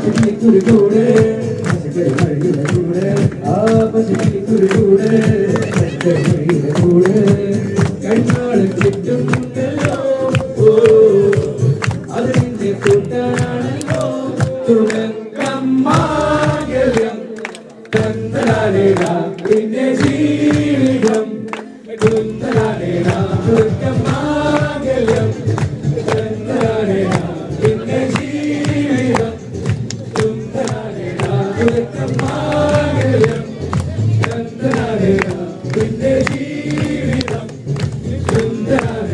ആപശിപ്പിക്കുരുകൂടെ വഴിയുടെ കൂടെ ആപശിപ്പിക്കുരുകൂടെ വഴിയുടെ കൂടെ കണ്ണാട് കിട്ടുന്നുണ്ടല്ലോ ഓ അത് നിന്റെ കൂട്ടാണല്ലോ തുണക്കമ്മാകലം തന്നാലേടാ Yeah.